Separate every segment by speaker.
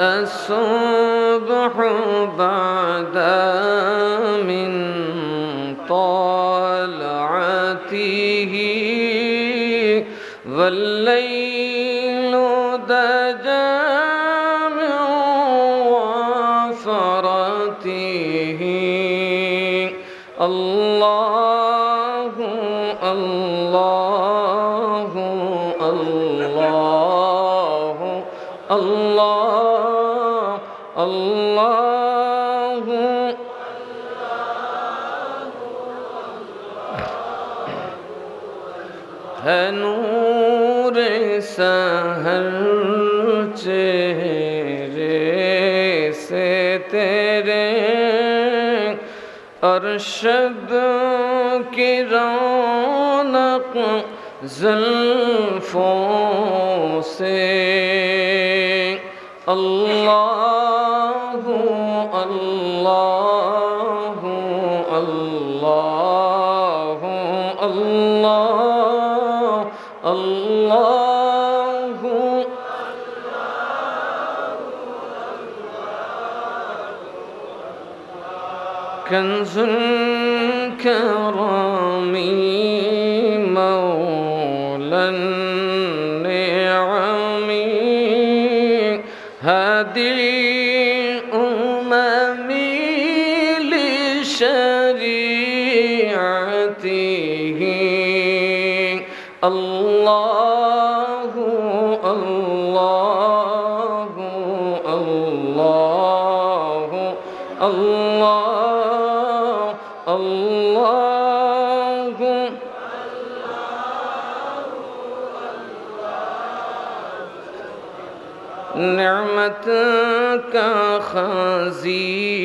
Speaker 1: الصبح بعد من طلعته والليل دجى من وفرته. الله الله الله الله. ہے نور سہر چہرے سے تیرے ارشد کی رونق زلفوں سے۔ اللہ اللہ كنز الكرم مولى النعم. هادي الأمم لشريعته. الله الله نعمت کا خزینہ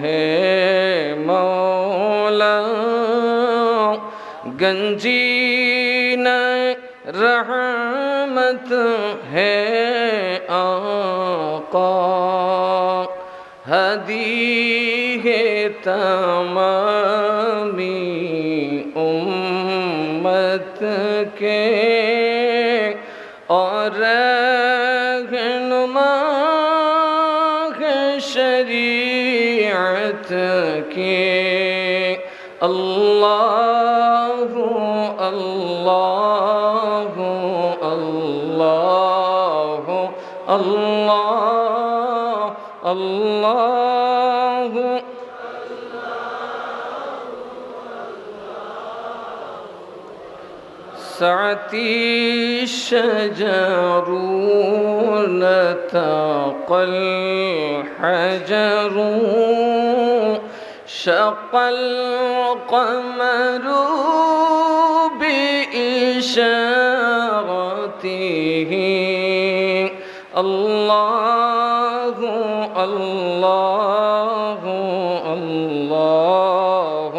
Speaker 1: ہے مولا گنجین رحمت ہے آقا ہدی तमामी उम्मत के और रहनुमा शरीयत के अल्लाह अल्लाह अल्लाह अल्लाह अल्लाह اللہ اللہ سعتي الشجر نتاق الحجر. شق القمر بإشارته. الله الله الله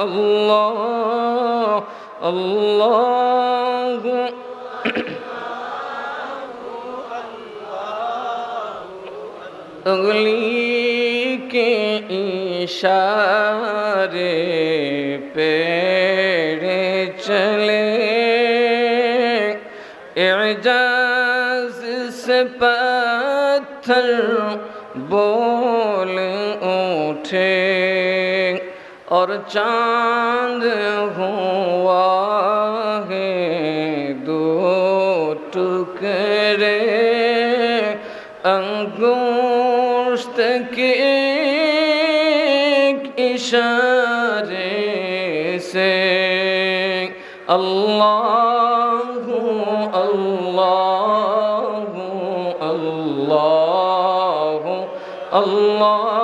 Speaker 1: الله الله उंगली के इशारे पे चले। एजाज से पत्थर बोल उठे और चाँद हुआ है दो टुकड़े। अंगो दस्तक एक इशारे से अल्लाह अल्लाह अल्लाह अल्लाह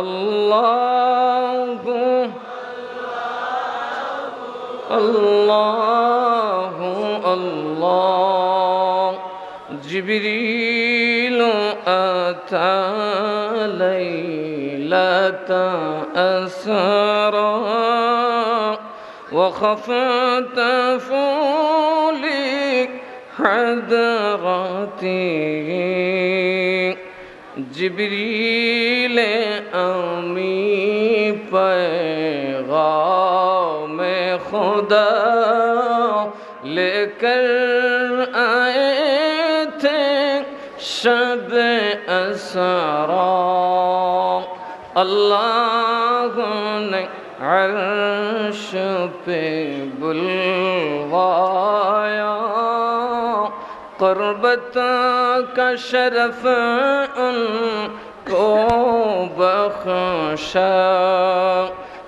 Speaker 1: अल्लाह अल्लाह अल्लाह جبريل أتى ليلة أسرى وخفت فولي حضرته جبریل امی پیغام خدا لے کر شب أسرا. اللہ نے عرش پہ بلوایا قربت کا شرف ان کو بخشا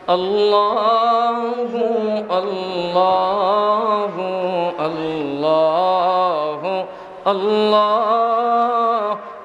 Speaker 1: اللہ اللہ اللہ اللہ